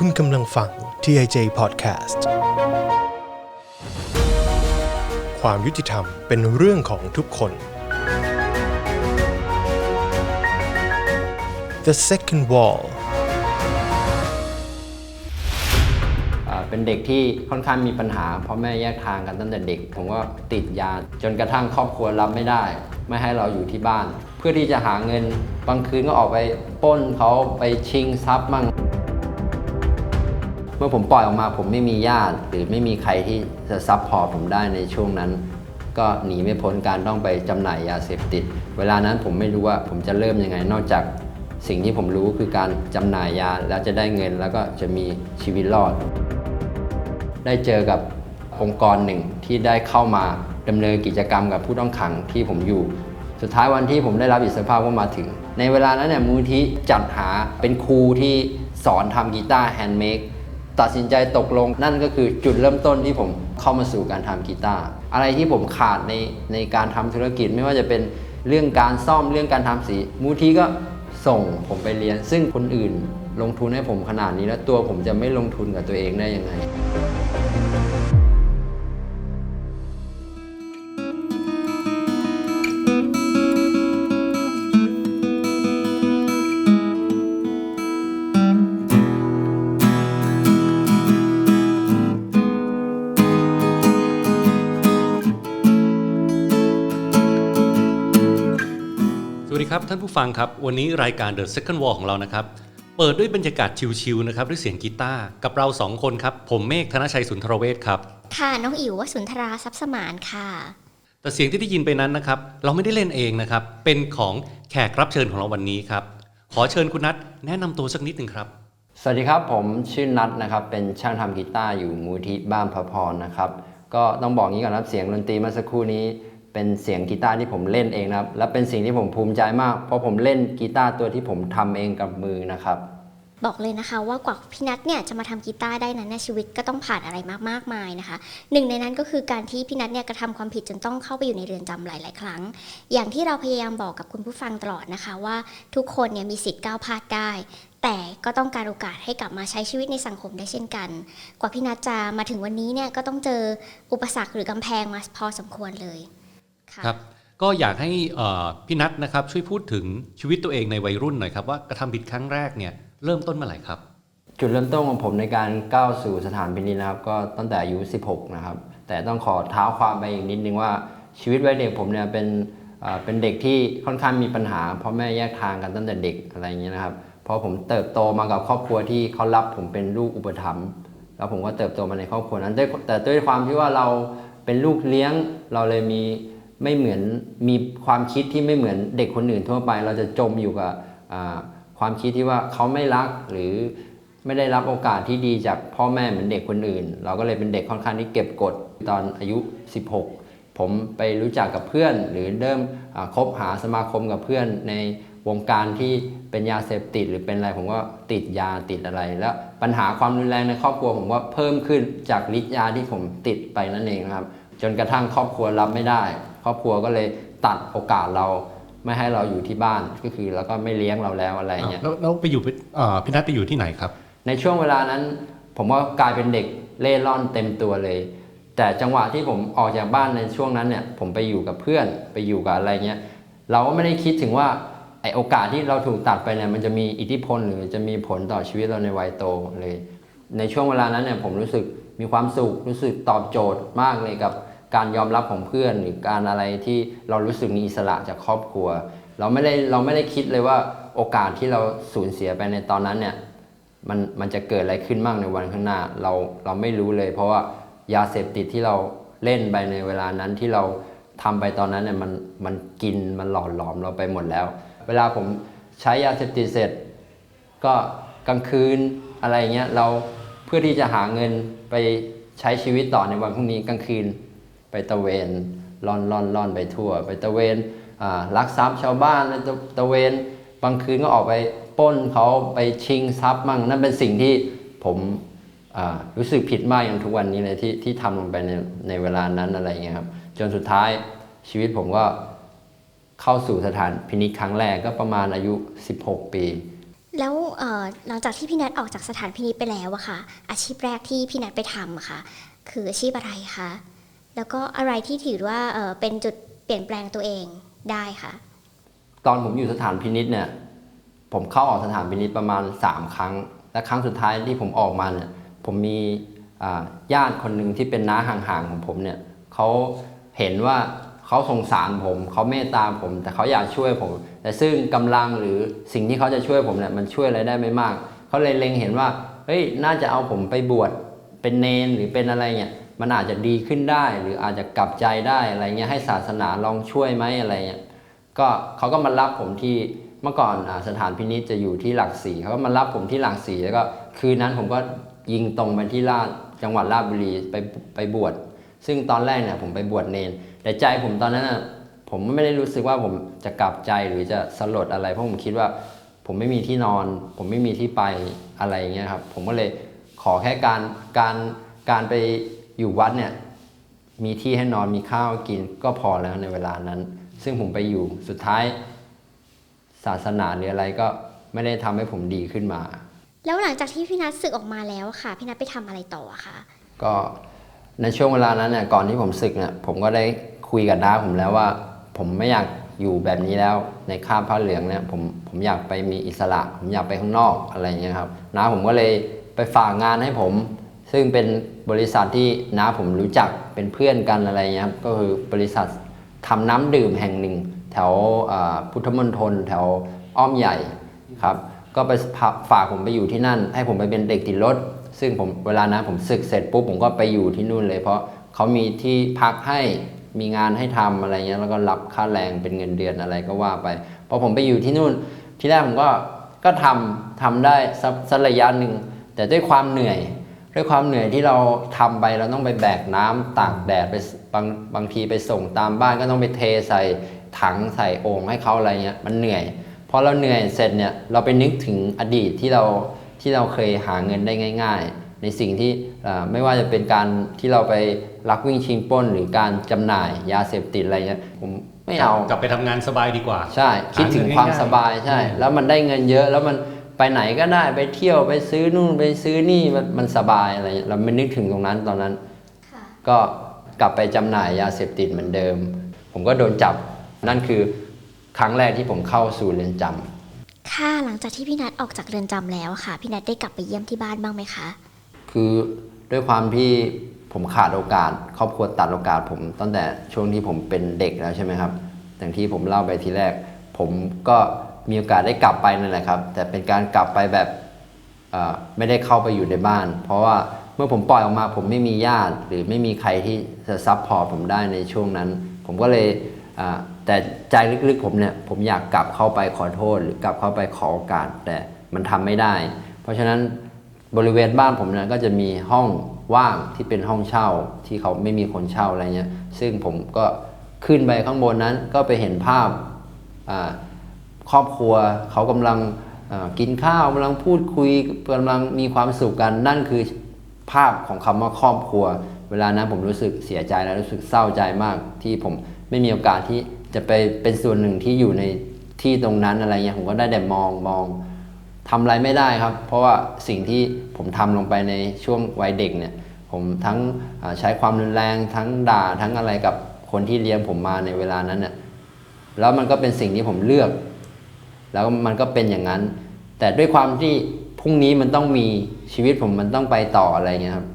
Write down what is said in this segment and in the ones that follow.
คุณกำลังฟัง TIJ Podcast ความยุติธรรมเป็นเรื่องของทุกคน The Second Wall อ่าเป็นเด็กที่ค่อนข้างมีปัญหาเพราะแม่แยกทางกันตั้งแต่เด็ก ผมก็ติดยาจนกระทั่งครอบครัวรับไม่ได้ ไม่ให้เราอยู่ที่บ้าน เพื่อที่จะหาเงินบางคืนก็ออกไปปล้นเขาไปชิงทรัพย์มั่ง เมื่อผมปล่อยออกมาผมไม่มีญาติ หรือไม่มีใครที่จะซับพอร์ตผมได้ในช่วงนั้น ก็หนีไม่พ้นการต้องไปจำหน่ายยาเสพติด เวลานั้นผมไม่รู้ว่าผมจะเริ่มยังไง นอกจากสิ่งที่ผมรู้คือการจำหน่ายยาแล้วจะได้เงินแล้วก็จะมีชีวิตรอด ได้เจอกับองค์กรหนึ่งที่ได้เข้ามาดำเนินกิจกรรมกับผู้ต้องขังที่ผมอยู่ สุดท้ายวันที่ผมได้รับอิสรภาพก็มาถึง ในเวลานั้นเนี่ยมูลที่จัดหาเป็นครูที่สอนทำกีตาร์แฮนด์เมด ตัดสินใจตกลงนั่นก็คือจุดเริ่มต้นที่ผมเข้ามาสู่การทำกีตาร์อะไรที่ผมขาดในในการทำธุรกิจไม่ว่าจะเป็นเรื่องการซ่อมเรื่องการทำสีมูทีก็ส่งผมไปเรียน ซึ่งคนอื่นลงทุนให้ผมขนาดนี้แล้วตัวผมจะไม่ลงทุนกับตัวเองได้ยังไง ดีครับท่านผู้ฟังครับ วันนี้รายการ The Second Wall ของเรานะครับ เปิดด้วยบรรยากาศชิลๆนะครับด้วยเสียงกีตาร์กับเราสองคนครับ ผมเมฆธนชัยสุนทรเวชครับ ค่ะ น้องอิ๋ววสุนทราทรัพย์สมานค่ะ แต่เสียงที่ได้ยินไปนั้นนะครับ เราไม่ได้เล่นเองนะครับ เป็นของแขกรับเชิญของเราวันนี้ครับ ขอเชิญคุณนัทแนะนำตัวสักนิดหนึ่งครับ สวัสดีครับ ผมชื่อนัทนะครับ เป็นช่างทำกีตาร์อยู่มูลที่บ้านพระพรนะครับ ก็ต้องบอกงี้ก่อนนะครับเสียงดนตรีเมื่อสักครู่นี้ เป็นเสียงกีตาร์ที่ผมเล่นเองนะครับ และเป็นสิ่งที่ผมภูมิใจมาก เพราะผมเล่นกีตาร์ตัวที่ผมทำเองกับมือนะครับบอกเลยนะคะว่ากว่าพี่นัทเนี่ยจะมาทำกีตาร์ได้นั้นในชีวิตก็ต้องผ่านอะไรมากมากมายนะคะ หนึ่งในนั้นก็คือการที่พี่นัทเนี่ยกระทำความผิดจนต้องเข้าไปอยู่ในเรือนจำหลาย ๆ ครั้ง อย่างที่เราพยายามบอกกับคุณผู้ฟังตลอดนะคะว่าทุกคนเนี่ยมีสิทธิ์ก้าวพลาดได้ แต่ก็ต้องการโอกาสให้กลับมาใช้ชีวิตในสังคมได้เช่นกัน กว่าพี่นัทจะมาถึงวันนี้เนี่ยก็ต้องเจออุปสรรคหรือกำแพงมาพอสมควรเลย ค่ะครับก็อยากให้เอ่อพี่นัทนะครับช่วยพูดถึงชีวิตตัวเองในวัยรุ่นหน่อยครับว่ากระทำผิดครั้งแรกเนี่ยเริ่มต้นเมื่อไหร่ครับ จุดเริ่มต้นของผมในการก้าวสู่สถานพินิจนะครับ ก็ตั้งแต่อายุ 16 นะครับ แต่ต้องขอเท้าความไปอีกนิดนึงว่าชีวิตวัยเด็กผมเนี่ยเป็นเอ่อเป็นเด็กที่ค่อนข้างมีปัญหาเพราะแม่แยกทางกันตั้งแต่เด็กอะไรอย่างเงี้ยนะครับเพราะผมเติบโตมากับครอบครัวที่เขารับผมเป็นลูกอุปถัมภ์แล้วผมก็เติบโตมาในครอบครัวนั้นด้วยแต่ด้วยความที่ว่าเราเป็นลูกเลี้ยงเราเลยมี ไม่เหมือนมีความคิดที่ไม่เหมือนเด็กคนอื่นทั่วไป เราจะจมอยู่กับความคิดที่ว่าเขาไม่รักหรือไม่ได้รับโอกาสที่ดีจากพ่อแม่เหมือนเด็กคนอื่น เราก็เลยเป็นเด็กค่อนข้างที่เก็บกดตอนอายุ 16 ผมไปรู้จักกับเพื่อน หรือเริ่มคบหาสมาคมกับเพื่อนในวงการที่เป็นยาเสพติดหรือเป็นอะไรผมก็ติดยาติดอะไร แล้วปัญหาความรุนแรงในครอบครัวผมก็เพิ่มขึ้นจากฤทธิ์ยาที่ผมติดไปนั่นเองครับ จนกระทั่งครอบครัวรับไม่ได้ ครอบครัวก็เลยตัดโอกาสเราไม่ให้เราอยู่ที่บ้านก็คือแล้วก็ไม่เลี้ยงเราแล้วอะไรอย่างเงี้ยแล้วแล้วไปอยู่เอ่อพี่นัทไปอยู่ที่ไหนครับ ในช่วงเวลานั้น ผมก็กลายเป็นเด็กเล่ร่อนเต็มตัวเลย แต่จังหวะที่ผมออกจากบ้านในช่วงนั้นเนี่ย ผมไปอยู่กับเพื่อนไปอยู่กับอะไรเงี้ยเราก็ไม่ได้คิดถึงว่าไอโอกาสที่เราถูกตัดไปเนี่ยมันจะมีอิทธิพลหรือจะมีผลต่อชีวิตเราในวัยโตเลย ในช่วงเวลานั้นเนี่ยผมรู้สึกมีความสุขรู้สึกตอบโจทย์มากเลยกับ การยอมรับของเพื่อนหรือการอะไรที่เรารู้สึกมีอิสระจากครอบครัว เราไม่ได้เราไม่ได้คิดเลยว่าโอกาสที่เราสูญเสียไปในตอนนั้นเนี่ยมันมันจะเกิดอะไรขึ้นบ้างในวันข้างหน้าเราเราไม่รู้เลย เพราะว่ายาเสพติดที่เราเล่นไปในเวลานั้นที่เราทำไปตอนนั้นเนี่ยมันมันกินมันหล่อหลอมเราไปหมดแล้ว เวลาผมใช้ยาเสพติดเสร็จ ก็กลางคืนอะไรเงี้ยเราเพื่อที่จะหาเงินไปใช้ชีวิตต่อในวันพรุ่งนี้กลางคืน ไปตะเวนล่อนล่อนล่อนไปทั่ว ไปตะเวนลักทรัพย์ชาวบ้านตะตะเวนบางคืนก็ออกไปป้นเขาไปชิงทรัพย์มั่งนั่นเป็นสิ่งที่ผมรู้สึกผิดมากอย่างทุกวันนี้เลยที่ที่ทำลงไปในในเวลานั้นอะไรเงี้ยครับจนสุดท้ายชีวิตผมก็เข้าสู่สถานพินิจครั้งแรกก็ประมาณอายุ 16 ปี แล้วหลังจากที่พี่นัทออกจากสถานพินิจไปแล้วอะค่ะอาชีพแรกที่พี่นัทไปทำอะค่ะคืออาชีพอะไรคะ แล้วก็อะไรที่ถือว่าเป็นจุดเปลี่ยนแปลงตัวเองได้ค่ะ ตอนผมอยู่สถานพินิษเนี่ย ผมเข้าออกสถานพินิษประมาณ 3 ครั้ง และครั้งสุดท้ายที่ผมออกมาเนี่ยผมมีญาติคนหนึ่งที่เป็นน้าห่างๆของผมเนี่ยเขาเห็นว่าเขาสงสารผมเขาเมตตาผม แต่เขาอยากช่วยผม แต่ซึ่งกำลังหรือสิ่งที่เขาจะช่วยผมเนี่ยมันช่วยอะไรได้ไม่มาก เขาเลยเล็งเห็นว่าเฮ้ยน่าจะเอาผมไปบวชเป็นเนนหรือเป็นอะไรเนี่ย มันอาจจะดีขึ้นได้ หรืออาจจะกลับใจได้อะไรเงี้ยให้ศาสนาลองช่วยไหมอะไรเงี้ยก็เขาก็มารับผมที่เมื่อก่อนอสถานพินิจจะอยู่ที่หลักสี่เขาก็มารับผมที่หลักสี่แล้วก็คืนนั้นผมก็ยิงตรงไปที่ราชจังหวัดราชบุรีไปไปบวชซึ่งตอนแรกเนี่ยผมไปบวชเนนแต่ใจผมตอนนั้นน่ะผมไม่ได้รู้สึกว่าผมจะกลับใจหรือจะสลดอะไร เพราะผมคิดว่าผมไม่มีที่นอน ผมไม่มีที่ไปอะไรอย่างเงี้ยครับผมก็เลยขอแค่การการการไป อยู่วัดเนี่ยมีที่ให้นอนมีข้าวกินก็พอแล้วในเวลานั้น ซึ่งผมไปอยู่สุดท้าย ศาสนาหรืออะไรก็ไม่ได้ทำให้ผมดีขึ้นมา แล้วหลังจากที่พี่นัทศึกออกมาแล้วค่ะ พี่นัทไปทำอะไรต่ออะคะก็ในช่วงเวลานั้นเนี่ยก่อนที่ผมศึกเนี่ยผมก็ได้คุยกับน้าผมแล้วว่า ผมไม่อยากอยู่แบบนี้แล้วในข้ามผ้าเหลืองเนี่ยผมผมอยากไปมีอิสระ ผมอยากไปข้างนอกอะไรอย่างเงี้ยครับน้าผมก็เลยไปฝากงานให้ผม ซึ่งเป็นบริษัทที่น้าผมรู้จักเป็นเพื่อนกันอะไรเงี้ยครับก็คือบริษัททำน้ำดื่มแห่งหนึ่ง แถวพุทธมณฑลแถวอ้อมใหญ่ครับก็ไปฝากผมไปอยู่ที่นั่น ให้ผมไปเป็นเด็กติดรถ ซึ่งผมเวลานั้นผมศึกเสร็จปุ๊บผมก็ไปอยู่ที่นู่นเลย เพราะเขามีที่พักให้มีงานให้ทำอะไรเงี้ยแล้วก็รับค่าแรงเป็นเงินเดือนอะไรก็ว่าไปพอผมไปอยู่ที่นู่น ที่แรกผมก็ก็ทำทำได้สักระยะหนึ่งแต่ด้วยความเหนื่อย ด้วยความเหนื่อยที่เราทำไปเราต้องไปแบกน้ำตากแดดไปบางบางทีไปส่งตามบ้านก็ต้องไปเทใส่ถังใส่โอ่งให้เขาอะไรเงี้ยมันเหนื่อยพอเราเหนื่อยเสร็จเนี่ยเราไปนึกถึงอดีตที่เราที่เราเคยหาเงินได้ง่าย ๆ ในสิ่งที่เอ่อไม่ว่าจะเป็นการที่เราไปลักวิ่งชิงปล้น หรือการจำหน่ายยาเสพติดอะไรเงี้ยผมไม่เอากลับไปทำงานสบายดีกว่า ใช่ คิดถึงความสบายใช่อืมแล้วมันได้เงินเยอะแล้วมัน ไปไหนก็ได้ไปเที่ยวไปซื้อนู่นไปซื้อนี่มันมันสบายอะไรเงี้ยเราไม่นึกถึงตรงนั้นตอนนั้นค่ะก็กลับไปจำหน่ายยาเสพติดเหมือนเดิม ผมก็โดนจับนั่นคือครั้งแรกที่ผมเข้าสู่เรือนจำค่ะหลังจากที่พี่นัทออกจากเรือนจำแล้วค่ะ พี่นัทได้กลับไปเยี่ยมที่บ้านบ้างไหมคะ คือด้วยความที่ผมขาดโอกาส ครอบครัวตัดโอกาสผมตั้งแต่ช่วงที่ผมเป็นเด็กแล้วใช่ไหมครับอย่างที่ผมเล่าไปทีแรก ผมก็ มีโอกาสได้กลับไปนั่นแหละครับ แต่เป็นการกลับไปแบบไม่ได้เข้าไปอยู่ในบ้าน เพราะว่าเมื่อผมปล่อยออกมาผมไม่มีญาติ หรือไม่มีใครที่จะซับพอร์ตผมได้ในช่วงนั้น ผมก็เลยแต่ใจลึกๆผมเนี่ยผมอยากกลับเข้าไปขอโทษ หรือกลับเข้าไปขอโอกาส แต่มันทำไม่ได้ เพราะฉะนั้นบริเวณบ้านผมนั้นก็จะมีห้องว่างที่เป็นห้องเช่าที่เขาไม่มีคนเช่าอะไรเงี้ยซึ่งผมก็ขึ้นไปข้างบนนั้นก็ไปเห็นภาพ ครอบครัวเขากำลังกินข้าวกำลังพูดคุยกำลังมีความสุขกันนั่นคือภาพของคำว่าครอบครัว เวลานั้นผมรู้สึกเสียใจและรู้สึกเศร้าใจมากที่ผมไม่มีโอกาสที่จะไปเป็นส่วนหนึ่งที่อยู่ในที่ตรงนั้นอะไรเงี้ยผมก็ได้แต่มองมองทำอะไรไม่ได้ครับ เพราะว่าสิ่งที่ผมทำลงไปในช่วงวัยเด็กเนี่ย ผมทั้งใช้ความรุนแรงทั้งด่าทั้งอะไรกับคนที่เลี้ยงผมมาในเวลานั้นเนี่ยแล้วมันก็เป็นสิ่งที่ผมเลือก แล้วมันก็เป็นอย่างนั้น แต่ด้วยความที่พรุ่งนี้มันต้องมีชีวิตผมมันต้องไปต่ออะไรเงี้ยครับ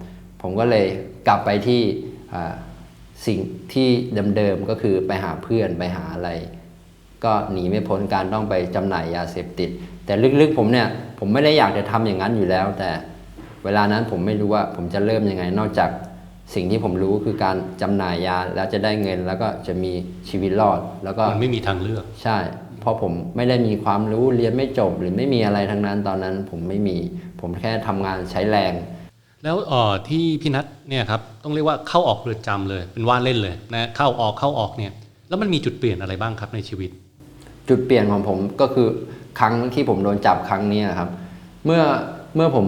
ผมก็เลยกลับไปที่อ่าสิ่งที่เดิมๆก็คือไปหาเพื่อนไปหาอะไร ก็หนีไม่พ้นการต้องไปจำหน่ายยาเสพติด แต่ลึกๆผมเนี่ยผมไม่ได้อยากจะทำอย่างนั้นอยู่แล้ว แต่เวลานั้นผมไม่รู้ว่าผมจะเริ่มยังไง นอกจากสิ่งที่ผมรู้คือการจำหน่ายยาแล้วจะได้เงินแล้วก็จะมีชีวิตรอด แล้วก็มันไม่มีทางเลือกใช่ เพราะผมไม่ได้มีความรู้เรียนไม่จบ หรือไม่มีอะไรทั้งนั้นตอนนั้น ผมไม่มีผมแค่ทำงานใช้แรง แล้วเอ่อที่พี่นัทเนี่ยครับต้องเรียกว่าเข้าออกเรือนจำเลยเป็นว่าเล่นเลยนะเข้าออกเข้าออกเนี่ยแล้วมันมีจุดเปลี่ยนอะไรบ้างครับในชีวิต จุดเปลี่ยนของผมก็คือครั้งที่ผมโดนจับครั้งนี้ครับ เมื่อเมื่อผม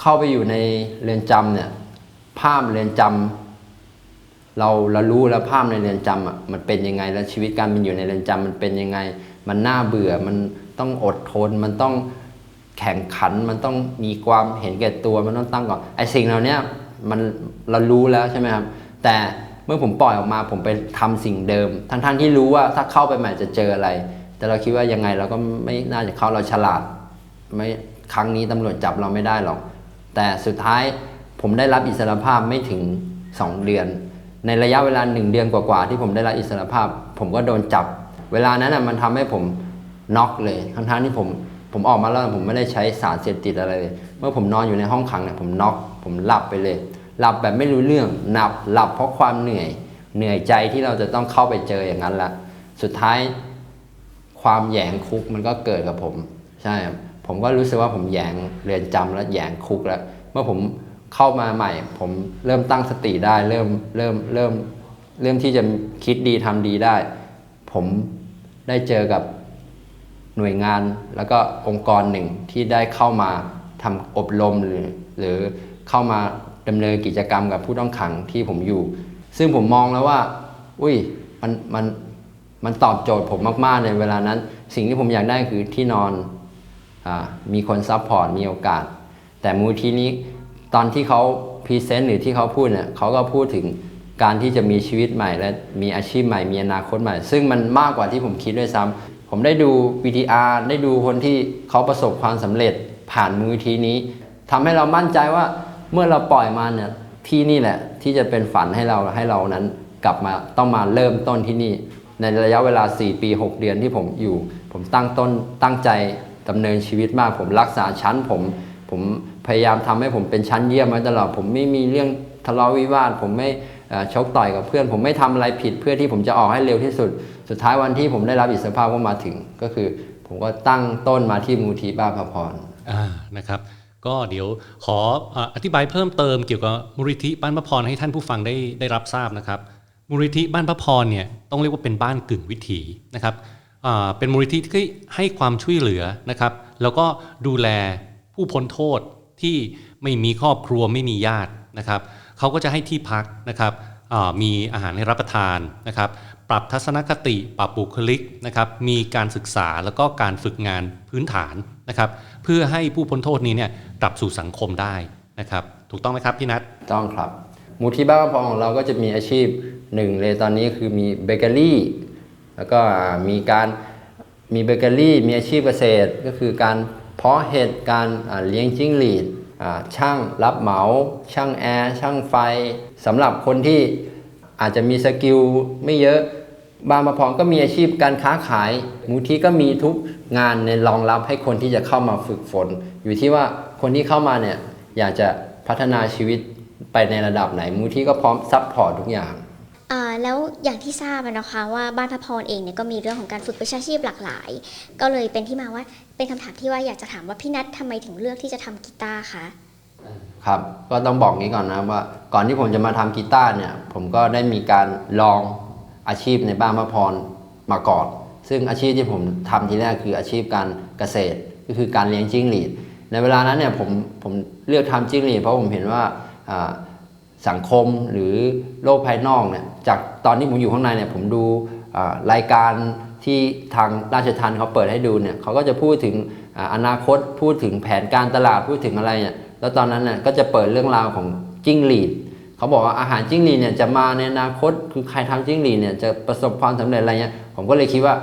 เข้าไปอยู่ในเรือนจำเนี่ยภาพเรือนจำ เราเรารู้แล้วภาพในเรือนจำอะมันเป็นยังไงแล้วชีวิตการเป็นอยู่ในเรือนจำมันเป็นยังไง มันน่าเบื่อมันต้องอดทนมันต้องแข่งขันมันต้องมีความเห็นแก่ตัวมันต้องตั้งก่อนไอ้สิ่งเหล่านี้มันเรารู้แล้วใช่ไหมครับ แต่เมื่อผมปล่อยออกมาผมไปทำสิ่งเดิม ทั้งๆที่รู้ว่าถ้าเข้าไปใหม่จะเจออะไร แต่เราคิดว่ายังไงเราก็ไม่น่าจะเข้าเราฉลาดไม่ครั้งนี้ตำรวจจับเราไม่ได้หรอก แต่สุดท้ายผมได้รับอิสรภาพไม่ถึง 2 เดือน ในระยะเวลา1เดือนกว่าๆที่ผมได้รับอิสรภาพ ผมก็โดนจับ เวลานั้นน่ะมันทำให้ผมน็อกเลยทั้งๆที่ผมผมออกมาแล้วผมไม่ได้ใช้สารเสพติดอะไรเลย เมื่อผมนอนอยู่ในห้องขังเนี่ยผมน็อกผมหลับไปเลย หลับแบบไม่รู้เรื่องหลับหลับเพราะความเหนื่อยเหนื่อยใจที่เราจะต้องเข้าไปเจออย่างนั้นละสุดท้ายความแยงคุกมันก็เกิดกับผม ใช่ ผมก็รู้สึกว่าผมแยงเรือนจำแล้วแยงคุกแล้ว เมื่อผม เข้ามาใหม่ ผมเริ่มตั้งสติได้ เริ่มเริ่มเริ่มเริ่มที่จะคิดดีทำดีได้ ผมได้เจอกับหน่วยงานแล้วก็องค์กรหนึ่งที่ได้เข้ามาทำอบรมหรือ หรือเข้ามาดำเนินกิจกรรมกับผู้ต้องขังที่ผมอยู่ ซึ่งผมมองแล้วว่า อุ้ยมันมันมันตอบโจทย์ผมมากๆในเวลานั้น สิ่งที่ผมอยากได้คือที่นอนอามีคนซัพพอร์ตมีโอกาส แต่มูลที่นี้ ตอนที่เขาพรีเซนต์หรือที่เขาพูดเนี่ยเขาก็พูดถึงการที่จะมีชีวิตใหม่ และมีอาชีพใหม่ มีอนาคตใหม่ ซึ่งมันมากกว่าที่ผมคิดด้วยซ้ำผมได้ดู VTR ได้ดูคนที่เขาประสบความสำเร็จผ่านมูลทีนี้ทำให้เรามั่นใจว่าเมื่อเราปล่อยมาเนี่ยที่นี่แหละที่จะเป็นฝันให้เราให้เรานั้นกลับมาต้องมาเริ่มต้นที่นี่ ในระยะเวลา 4 ปี 6 เดือนที่ผมอยู่ ผมตั้งต้นตั้งใจดำเนินชีวิตมาก ผมรักษาชั้นผมผม พยายามทำให้ผมเป็นชั้นเยี่ยมมาตลอดผมไม่มีเรื่องทะเลาะวิวาท ผมไม่ชกต่อยกับเพื่อน ผมไม่ทำอะไรผิดเพื่อที่ผมจะออกให้เร็วที่สุด สุดท้ายวันที่ผมได้รับอิสรภาพก็มาถึง ก็คือ ผมก็ตั้งต้นมาที่มูลทีบ้าพระพรอ่านะครับก็เดี๋ยวขอออธิบายเพิ่มเติมเกี่ยวกับมูลิธิบ้านพระพรให้ท่านผู้ฟังได้ได้รับทราบนะครับมูลิธิบ้านพระพรเนี่ยต้องเรียกว่าเป็นบ้านกึ่งวิถีนะครับเป็นมูลิธิที่ให้ความช่วยเหลือนะครับ แล้วก็ดูแลผู้พ้นโทษ ที่ไม่มีครอบครัวไม่มีญาตินะครับเขาก็จะให้ที่พักนะครับมีอาหารให้รับประทานนะครับ ปรับทัศนคติ ปรับบุคลิกนะครับ มีการศึกษาแล้วก็การฝึกงานพื้นฐานนะครับ เพื่อให้ผู้พ้นโทษนี้เนี่ยกลับสู่สังคมได้นะครับ ถูกต้องไหมครับพี่นัทต้องครับมูที่บ้านพระพรของเราก็จะมีอาชีพหนึ่งเลยตอนนี้คือมีเบเกอรี่ แล้วก็มีการมีเบเกอรี่ มีอาชีพเกษตรก็คือการ เพราะเห็ดการอ่าเลี้ยงจิ้งหรีดช่างรับเหมาช่างแอร์ช่างไฟสำหรับคนที่อาจจะมีสกิลไม่เยอะบางประพรก็มีอาชีพการค้าขายมูที่ก็มีทุกงานในรองรับให้คนที่จะเข้ามาฝึกฝน อยู่ที่ว่าคนที่เข้ามาเนี่ยอยากจะพัฒนาชีวิตไปในระดับไหนมูที่ก็พร้อมซัพพอร์ตทุกอย่าง อ่าแล้วอย่างที่ทราบนะคะว่าบ้านพระพรเองเนี่ยก็มีเรื่องของการฝึกวิชาชีพหลากหลาย ก็เลยเป็นที่มาว่าเป็นคำถามที่ว่าอยากจะถามว่าพี่นัททำไมถึงเลือกที่จะทำกีตาร์คะครับก็ต้องบอกงี้ก่อนนะว่าก่อนที่ผมจะมาทำกีตาร์เนี่ย ผมก็ได้มีการลองอาชีพในบ้านพระพรมาก่อน ซึ่งอาชีพที่ผมทำทีแรกคืออาชีพการเกษตรก็คือการเลี้ยงจิ้งหรีดในเวลานั้นเนี่ยผมผมเลือกทำจิ้งหรีดเพราะผมเห็นว่าอ่าสังคมหรือโลกภายนอกเนี่ย จากตอนที่ผมอยู่ข้างในเนี่ยผมดูรายการที่ทางราชทันเขาเปิดให้ดูเนี่ยเขาก็จะพูดถึงอนาคตพูดถึงแผนการตลาดพูดถึงอะไรเนี่ยแล้วตอนนั้นเนี่ยก็จะเปิดเรื่องราวของจิ้งหรีดเขาบอกว่าอาหารจิ้งหรีดเนี่ยจะมาในอนาคตคือใครทำจิ้งหรีดเนี่ยจะประสบความสำเร็จอะไรเงี้ยผมก็เลยคิดว่า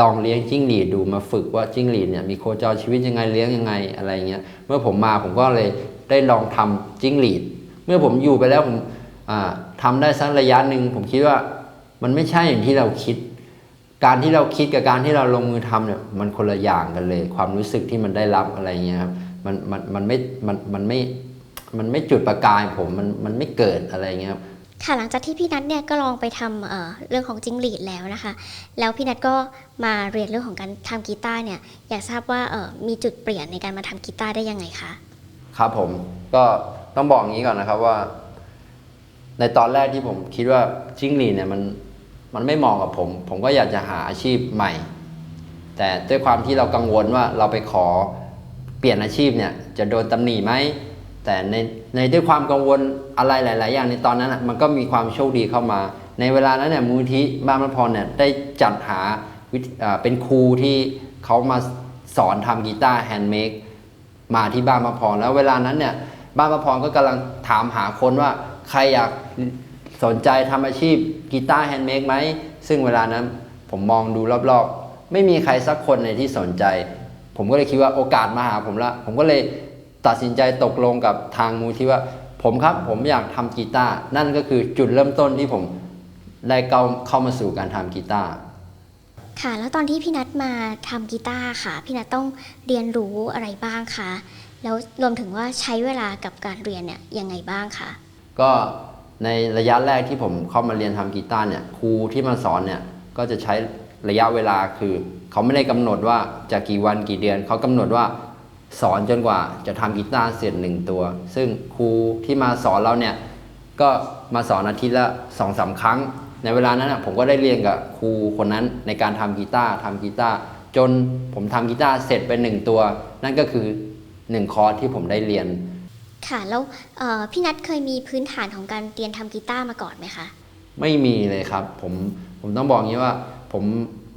ลองเลี้ยงจิ้งหรีดดูมาฝึกว่าจิ้งหรีดเนี่ยมีโคจรชีวิตยังไงเลี้ยงยังไงอะไรเงี้ยเมื่อผมมาผมก็เลยได้ลองทำจิ้งหรีด เมื่อผมอยู่ไปแล้วผม อ่าทำได้สักระยะหนึ่งผมคิดว่ามันไม่ใช่อย่างที่เราคิด การที่เราคิดกับการที่เราลงมือทำเนี่ยมันคนละอย่างกันเลย ความรู้สึกที่มันได้รับอะไรเงี้ยครับมันมันมันไม่มันมันไม่มันไม่จุดประกายผมมันมันไม่เกิดอะไรเงี้ยครับค่ะหลังจากที่พี่นัทเนี่ยก็ลองไปทำเอ่อเรื่องของจิงหรีดแล้วนะคะ แล้วพี่นัทก็มาเรียนเรื่องของการทำกีตาร์เนี่ยอยากทราบว่าเอ่อมีจุดเปลี่ยนในการมาทำกีตาร์ได้ยังไงคะครับผมก็ต้องบอกอย่างนี้ก่อนนะครับว่า ในตอนแรกที่ผมคิดว่าจิ้งหรีดเนี่ยมันมันไม่เหมาะกับผม ผมก็อยากจะหาอาชีพใหม่ แต่ด้วยความที่เรากังวลว่าเราไปขอเปลี่ยนอาชีพเนี่ยจะโดนตำหนิไหมแต่ในในด้วยความกังวลอะไรหลาย ๆ อย่างในตอนนั้นน่ะมันก็มีความโชคดีเข้ามา ในเวลานั้นเนี่ยมูลที่บ้านมะพรเนี่ยได้จัดหาวิอ่าเป็นครูที่เขามาสอนทำกีตาร์แฮนด์เมดมาที่บ้านพระพรแล้วเวลานั้นเนี่ยบ้านพระพรก็กำลังถามหาคนว่าใครอยาก สนใจทำอาชีพกีตาร์แฮนด์เมดไหม ซึ่งเวลานั้นผมมองดูรอบๆ ไม่มีใครสักคนในที่สนใจ ผมก็เลยคิดว่าโอกาสมาหาผมละ ผมก็เลยตัดสินใจตกลงกับทางมูลที่ว่า ผมครับผมอยากทำกีตาร์ นั่นก็คือจุดเริ่มต้นที่ผมได้เข้าเข้ามาสู่การทำกีตาร์ ค่ะ แล้วตอนที่พี่นัทมาทำกีตาร์ค่ะ พี่นัทต้องเรียนรู้อะไรบ้างคะ แล้วรวมถึงว่าใช้เวลากับการเรียนเนี่ยยังไงบ้างคะ ก็ ในระยะแรกที่ผมเข้ามาเรียนทำกีตาร์เนี่ยครูที่มาสอนเนี่ยก็จะใช้ระยะเวลาคือ เขาไม่ได้กำหนดว่าจะกี่วันกี่เดือน เขากำหนดว่าสอนจนกว่าจะทำกีตาร์เสร็จหนึ่งตัว ซึ่งครูที่มาสอนเราเนี่ยก็มาสอนอาทิตย์ละสองสามครั้ง ในเวลานั้นผมก็ได้เรียนกับครูคนนั้นในการทำกีตาร์ทำกีตาร์จนผมทำกีตาร์เสร็จเป็นหนึ่งตัว นั่นก็คือหนึ่งคอร์สที่ผมได้เรียน ค่ะ แล้วเอ่อพี่นัทเคยมีพื้นฐานของการเรียนทำกีตาร์มาก่อนไหมคะ ไม่มีเลยครับผมผมต้องบอกงี้ว่าผม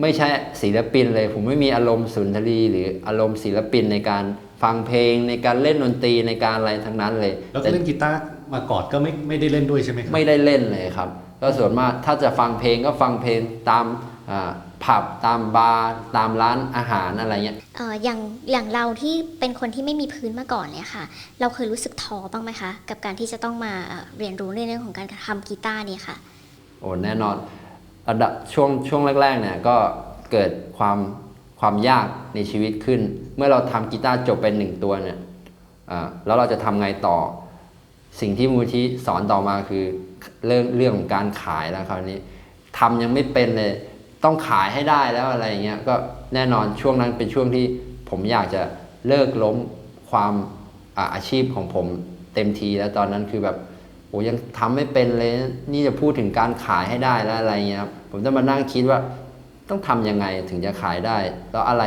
ไม่ใช่ศิลปินเลย ผมไม่มีอารมณ์สุนทรีหรืออารมณ์ศิลปินในการฟังเพลงในการเล่นดนตรีในการอะไรทั้งนั้นเลยแล้วแต่ก็เล่นกีตาร์มาก่อนก็ไม่ไม่ได้เล่นด้วยใช่ไหมครับไม่ได้เล่นเลยครับ ก็ส่วนมากถ้าจะฟังเพลงก็ฟังเพลงตามอ่า ผับตามบาร์ตามร้านอาหารอะไรเงี้ยเอ่ออย่างอย่างเราที่เป็นคนที่ไม่มีพื้นมาก่อนเนี่ยค่ะ เราเคยรู้สึกท้อบ้างไหมคะ กับการที่จะต้องมาเอ่อเรียนรู้ในเรื่องของการทำกีตาร์เนี่ยค่ะ โอ้แน่นอนระดับช่วงช่วงแรกๆเนี่ยก็เกิดความความยากในชีวิตขึ้น เมื่อเราทำกีตาร์จบเป็นหนึ่งตัวเนี่ยอ่าแล้วเราจะทำไงต่อ สิ่งที่มูลที่สอนต่อมาคือเรื่องเรื่องของการขายแล้วคราวนี้ทำยังไม่เป็นเลย ต้องขายให้ได้แล้วอะไรเงี้ยก็แน่นอนช่วงนั้นเป็นช่วงที่ผมอยากจะเลิกล้มความอาอาชีพของผมเต็มทีแล้วตอนนั้นคือแบบโอ้ยังทำไม่เป็นเลย นี่จะพูดถึงการขายให้ได้แล้วอะไรเงี้ยครับผมจะมานั่งคิดว่าต้องทำยังไงถึงจะขายได้ แล้วอะไร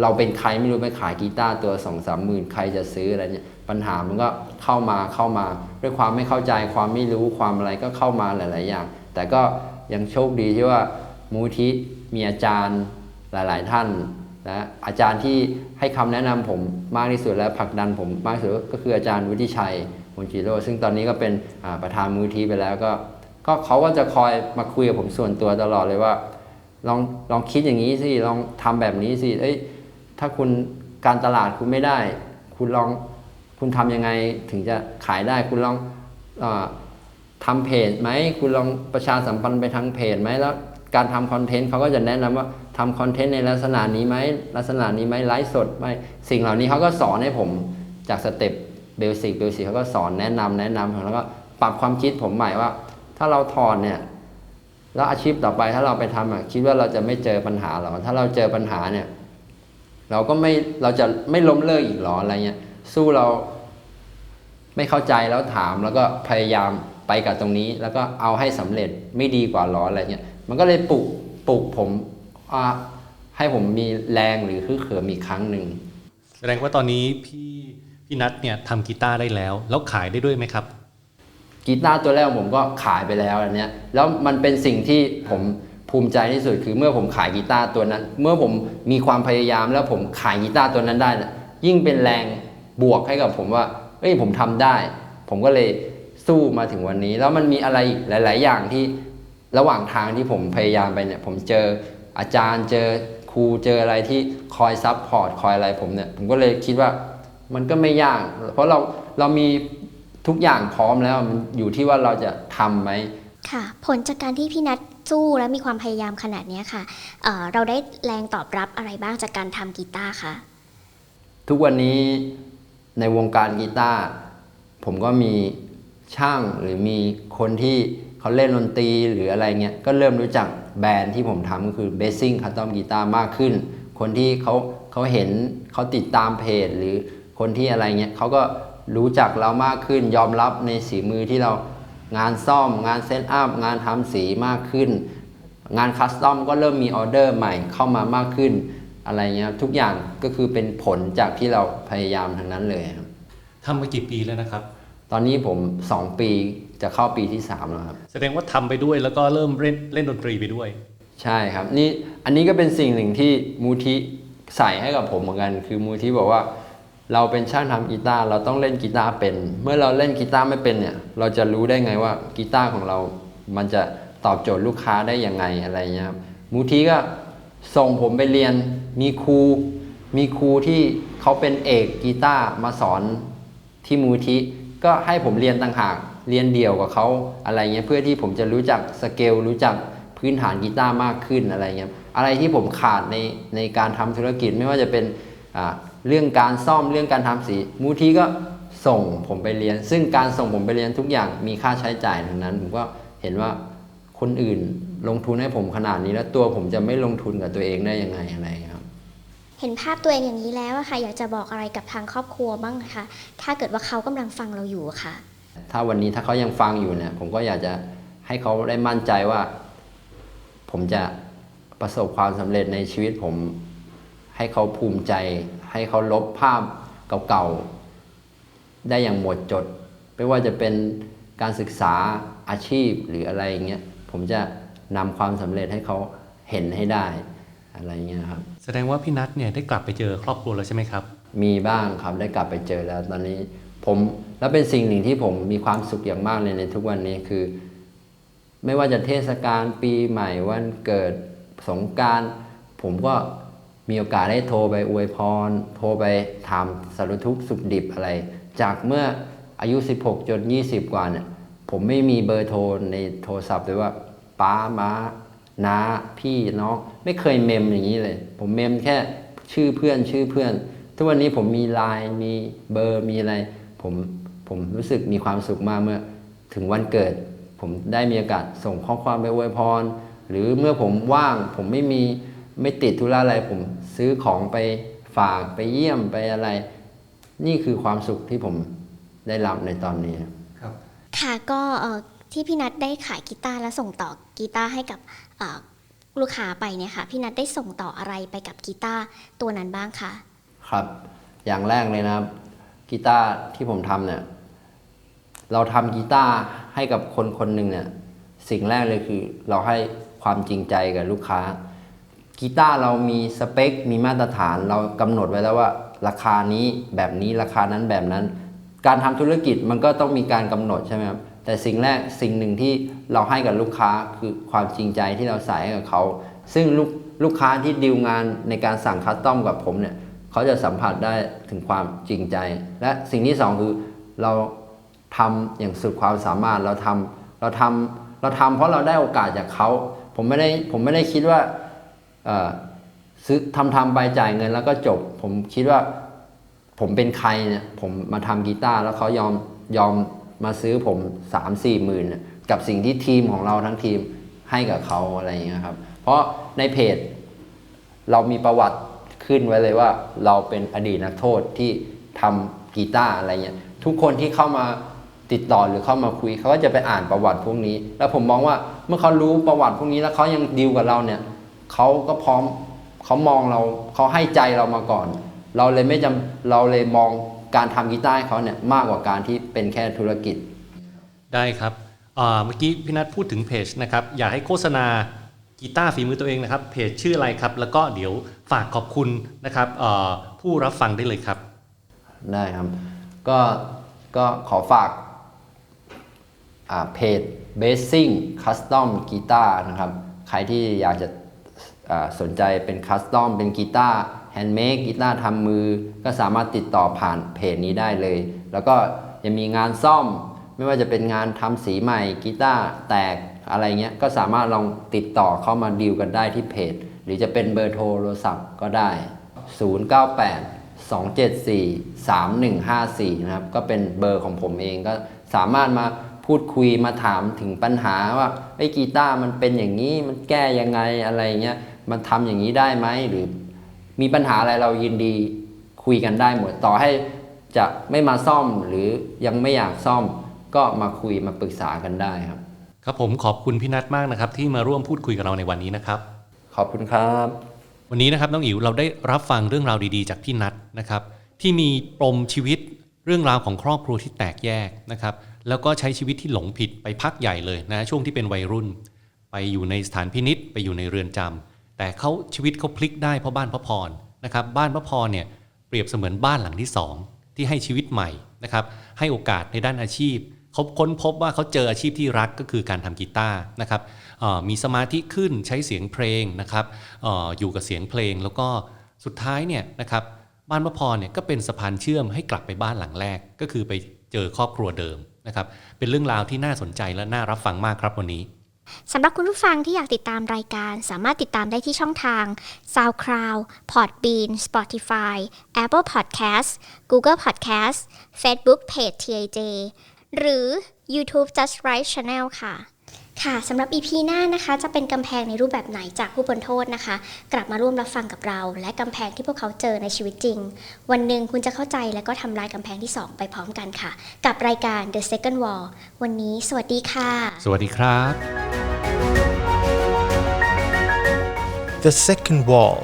เราเป็นใครไม่รู้ไปขายกีตาร์ตัวสองสามหมื่นใครจะซื้ออะไรเนี่ยปัญหามันก็เข้ามาเข้ามา ด้วยความไม่เข้าใจความไม่รู้ความอะไรก็เข้ามาหลาย ๆ อย่าง แต่ก็ยังโชคดีที่ว่า มูทิมีอาจารย์หลาย ๆ ท่านและอาจารย์ที่ให้คำแนะนำผมมากที่สุดและผลักดันผมมากที่สุดก็คืออาจารย์วุฒิชัยมูจิโร่ซึ่งตอนนี้ก็เป็นประธานมูทีไปแล้วก็ก็เขาก็จะคอยมาคุยกับผมส่วนตัวตลอดเลยว่า ลองลองคิดอย่างนี้สิลองทำแบบนี้สิเอ้ยถ้าคุณการตลาดคุณไม่ได้ คุณลองคุณทำยังไงถึงจะขายได้คุณลองอาทำเพจไหมคุณลองประชาสัมพันธ์ไปทางเพจไหมแล้ว การทำคอนเทนต์เขาก็จะแนะนำว่าทำคอนเทนต์ในลักษณะนี้ไหมลักษณะนี้ไหมไลฟ์สดไหมสิ่งเหล่านี้เขาก็สอนให้ผมจากสเต็ปเบสิกเบสิกเขาก็สอนแนะนำแนะนำแล้วก็ปรับความคิดผมใหม่ว่า ถ้าเราถอนเนี่ยแล้วอาชีพต่อไปถ้าเราไปทำอะคิดว่าเราจะไม่เจอปัญหาหรอถ้าเราเจอปัญหาเนี่ย เราก็ไม่เราจะไม่ล้มเลิกอีกหรออะไรเงี้ยสู้เราไม่เข้าใจแล้วถามแล้วก็พยายามไปกับตรงนี้ แล้วก็เอาให้สำเร็จไม่ดีกว่าหรออะไรเงี้ย มันก็เลยปลุกปลุกผมอ่าให้ผมมีแรงหรือคือเขิมอีกครั้งหนึ่งแสดงว่าตอนนี้พี่พี่นัทเนี่ยทำกีตาร์ได้แล้ว แล้วขายได้ด้วยไหมครับกีตาร์ตัวแรกผมก็ขายไปแล้วอันเนี้ยแล้วมันเป็นสิ่งที่ผมภูมิใจที่สุดคือเมื่อผมขายกีตาร์ตัวนั้น เมื่อผมมีความพยายามแล้วผมขายกีตาร์ตัวนั้นได้น่ะยิ่งเป็นแรงบวกให้กับผมว่าเอ้ยผมทำได้ ผมก็เลยสู้มาถึงวันนี้ แล้วมันมีอะไรอีกหลาย ๆ อย่างที่ ระหว่างทางที่ผมพยายามไปเนี่ยผมเจออาจารย์เจอครูเจออะไรที่คอยซับพอร์ตคอยอะไรผมเนี่ยผมก็เลยคิดว่ามันก็ไม่ยาก เพราะเราเรามีทุกอย่างพร้อมแล้วมันอยู่ที่ว่าเราจะทำไหมค่ะ ผลจากการที่พี่นัทสู้และมีความพยายามขนาดเนี้ยค่ะเอ่อเราได้แรงตอบรับอะไรบ้างจากการทำกีตาร์คะทุกวันนี้ในวงการกีตาร์ผมก็มีช่างหรือมีคนที่ เขาเล่นดนตรีหรืออะไรเงี้ยก็เริ่มรู้จักแบรนด์ที่ผมทำก็คือ b a s s i n g Custom Guitar มากขึ้น คนที่เขาเขาเห็นเขาติดตามเพจ หรือคนที่อะไรเงี้ยเขาก็รู้จักเรามากขึ้น ยอมรับในสีมือที่เรางานซ่อม งานเซตอัพงานทำสีมากขึ้น งานคัสตอมก็เริ่มมีออเดอร์ใหม่เข้ามามากขึ้นอะไรเงี้ยครับทุกอย่างก็คือเป็นผลจากที่เราพยายามทั้งนั้นเลยครับทำมากี่ปีแล้วนะครับ ตอนนี้ผม 2 ปี จะเข้าปีที่3แล้วครับ แสดงว่าทำไปด้วยแล้วก็เริ่มเล่นเล่นดนตรีไปด้วย ใช่ครับนี่อันนี้ก็เป็นสิ่งหนึ่งที่มูทิใส่ให้กับผมเหมือนกัน คือมูทิบอกว่า เราเป็นช่างทำกีตาร์เราต้องเล่นกีตาร์เป็น เมื่อเราเล่นกีตาร์ไม่เป็นเนี่ย เราจะรู้ได้ไงว่ากีตาร์ของเรา มันจะตอบโจทย์ลูกค้าได้ยังไงอะไรเงี้ยครับมูทีก็ส่งผมไปเรียนมีครูมีครูที่เขาเป็นเอกกีตาร์มาสอนที่มูทีก็ให้ผมเรียนต่างหาก เรียนเดี่ยวกับเขาอะไรเงี้ยเพื่อที่ผมจะรู้จักสเกลรู้จักพื้นฐานกีตาร์มากขึ้นอะไรเงี้ยอะไรที่ผมขาดในในการทำธุรกิจไม่ว่าจะเป็นอ่าเรื่องการซ่อมเรื่องการทำสีมูทีก็ส่งผมไปเรียน ซึ่งการส่งผมไปเรียนทุกอย่างมีค่าใช้จ่ายทั้งนั้น ผมก็เห็นว่าคนอื่นลงทุนให้ผมขนาดนี้แล้วตัวผมจะไม่ลงทุนกับตัวเองได้ยังไงอะไรครับ เห็นภาพตัวเองอย่างนี้แล้วค่ะอยากจะบอกอะไรกับทางครอบครัวบ้างคะถ้าเกิดว่าเขากำลังฟังเราอยู่ค่ะ ถ้าวันนี้ถ้าเขายังฟังอยู่เนี่ย ผมก็อยากจะให้เขาได้มั่นใจว่า ผมจะประสบความสำเร็จในชีวิตผม ให้เขาภูมิใจ ให้เขาลบภาพเก่าๆ ได้อย่างหมดจด ไม่ว่าจะเป็นการศึกษาอาชีพหรืออะไรอย่างเงี้ย ผมจะนำความสำเร็จให้เขาเห็นให้ได้อะไรเงี้ยครับ แสดงว่าพี่นัทเนี่ยได้กลับไปเจอครอบครัวแล้วใช่ไหมครับ มีบ้างครับได้กลับไปเจอแล้วตอนนี้ ผมแล้วเป็นสิ่งหนึ่งที่ผมมีความสุขอย่างมากเลยในทุกวันนี้คือ ไม่ว่าจะเทศกาลปีใหม่วันเกิดสงการผมก็มีโอกาสได้โทรไปอวยพร โทรไปถามสารทุกข์สุขดิบอะไร จากเมื่ออายุ 16 จน 20 กว่าเนี่ยผมไม่มีเบอร์โทรในโทรศัพท์เลยว่าป้าม้าน้าพี่น้องไม่เคยเมมอย่างนี้เลย ผมเมมแค่ชื่อเพื่อนชื่อเพื่อน ทุกวันนี้ผมมีไลน์มีเบอร์มีอะไร ผมผมรู้สึกมีความสุขมากเมื่อถึงวันเกิด ผมได้มีโอกาสส่งข้อความไปอวยพร หรือเมื่อผมว่างผมไม่มีไม่ติดธุระอะไร ผมซื้อของไปฝากไปเยี่ยมไปอะไร นี่คือความสุขที่ผมได้รับในตอนนี้ค่ะก็เอ่อที่พี่นัทได้ขายกีตาร์และส่งต่อกีตาร์ให้กับเอ่อลูกค้าไปเนี่ยค่ะพี่นัทได้ส่งต่ออะไรไปกับกีตาร์ตัวนั้นบ้างคะครับ อย่างแรกเลยนะครับ กีตาร์ที่ผมทำเนี่ย เราทำกีตาร์ให้กับคนคนหนึ่งเนี่ย สิ่งแรกเลยคือเราให้ความจริงใจกับลูกค้า กีตาร์เรามีสเปค มีมาตรฐาน เรากำหนดไว้แล้วว่า ราคานี้แบบนี้ราคานั้นแบบนั้น การทำธุรกิจมันก็ต้องมีการกำหนดใช่ไหมครับแต่สิ่งแรกสิ่งหนึ่งที่เราให้กับลูกค้าคือความจริงใจที่เราใส่ให้กับเขา ซึ่งลูกลูกค้าที่ดีลงานในการสั่งคัสตอมกับผมเนี่ย เขาจะสัมผัสได้ถึงความจริงใจ และสิ่งที่สองคือเราทำอย่างสุดความสามารถเราทำเราทำเราทำเพราะเราได้โอกาสจากเขาผมไม่ได้ผมไม่ได้คิดว่าซื้อทำทำไปจ่ายเงินแล้วก็จบ ผมคิดว่าผมเป็นใครเนี่ยผมมาทำกีตาร์แล้วเขายอมยอมมาซื้อผมสามสี่หมื่นกับสิ่งที่ทีมของเราทั้งทีมให้กับเขาอะไรอย่างเงี้ยครับ เพราะในเพจเรามีประวัติ ขึ้นไว้เลยว่าเราเป็นอดีตนักโทษที่ทำกีตาร์อะไรเงี้ยทุกคนที่เข้ามาติดต่อหรือเข้ามาคุยเขาก็จะไปอ่านประวัติพวกนี้ แล้วผมมองว่าเมื่อเขารู้ประวัติพวกนี้แล้วเขายังดีลกับเราเนี่ยเขาก็พร้อมเขามองเราเขาให้ใจเรามาก่อน เราเลยไม่จำเราเลยมองการทำกีตาร์ให้เขาเนี่ยมากกว่าการที่เป็นแค่ธุรกิจ ได้ครับเมื่อกี้พี่นัทพูดถึงเพจนะครับอยากให้โฆษณา กีตาร์ฝีมือตัวเองนะครับ เพจชื่ออะไรครับ แล้วก็เดี๋ยวฝากขอบคุณนะครับผู้รับฟังได้เลยครับ ได้ครับ ก็ก็ขอฝากเพจ Basing Custom Guitar นะครับ ใครที่อยากจะสนใจเป็นคัสตอมเป็นกีตาร์แฮนด์เมดกีตาร์ทำมือ ก็สามารถติดต่อผ่านเพจนี้ได้เลย แล้วก็ยังมีงานซ่อม ไม่ว่าจะเป็นงานทำสีใหม่กีตาร์แตก อะไรเงี้ยก็สามารถลองติดต่อเข้ามาดีลกันได้ที่เพจ หรือจะเป็นเบอร์โทรศัพท์ก็ได้ 098 274 3154 นะครับ ก็เป็นเบอร์ของผมเองก็สามารถมาพูดคุยมาถามถึงปัญหาว่าไอ้กีตาร์มันเป็นอย่างนี้มันแก้ยังไงอะไรเงี้ยมันทำอย่างนี้ได้ไหมหรือ มีปัญหาอะไรเรายินดีคุยกันได้หมดต่อให้จะไม่มาซ่อมหรือยังไม่อยากซ่อมก็มาคุยมาปรึกษากันได้ครับ ครับผมขอบคุณพี่นัทมากนะครับ ที่มาร่วมพูดคุยกับเราในวันนี้นะครับ ขอบคุณครับ วันนี้นะครับน้องอิ๋วเราได้รับฟังเรื่องราวดีๆ จากพี่นัทนะครับ ที่มีปมชีวิตเรื่องราวของครอบครัวที่แตกแยกนะครับ แล้วก็ใช้ชีวิตที่หลงผิดไปพักใหญ่เลยนะช่วงที่เป็นวัยรุ่น ไปอยู่ในสถานพินิษไปอยู่ในเรือนจำแต่เขาชีวิตเขาพลิกได้เพราะบ้านพระพรนะครับ บ้านพระพรเนี่ยเปรียบเสมือนบ้านหลังที่สองที่ให้ชีวิตใหม่นะครับให้โอกาสในด้านอาชีพ เขาค้นพบว่าเขาเจออาชีพที่รักก็คือการทำกีตาร์นะครับมีสมาธิขึ้นใช้เสียงเพลงนะครับอออยู่กับเสียงเพลง แล้วก็สุดท้ายเนี่ยนะครับบ้านพระพรเนี่ยก็เป็นสะพานเชื่อมให้กลับไปบ้านหลังแรก ก็คือไปเจอครอบครัวเดิมนะครับเป็นเรื่องราวที่น่าสนใจและน่ารับฟังมากครับวันนี้สำหรับคุณผู้ฟังที่อยากติดตามรายการ สามารถติดตามได้ที่ช่องทาง SoundCloud Podbean Spotify Apple Podcast Google Podcast Facebook Page TIJ หรือ YouTube Just Right Channel ค่ะ ค่ะสำหรับ EP หน้านะคะ จะเป็นกำแพงในรูปแบบไหนจากผู้บนโทษนะคะ กลับมาร่วมรับฟังกับเรา และกำแพงที่พวกเขาเจอในชีวิตจริง วันหนึ่งคุณจะเข้าใจและก็ทำลายกำแพงที่ 2 ไปพร้อมกันค่ะ กับรายการ The Second Wall วันนี้ สวัสดีค่ะ สวัสดีครับ The Second Wall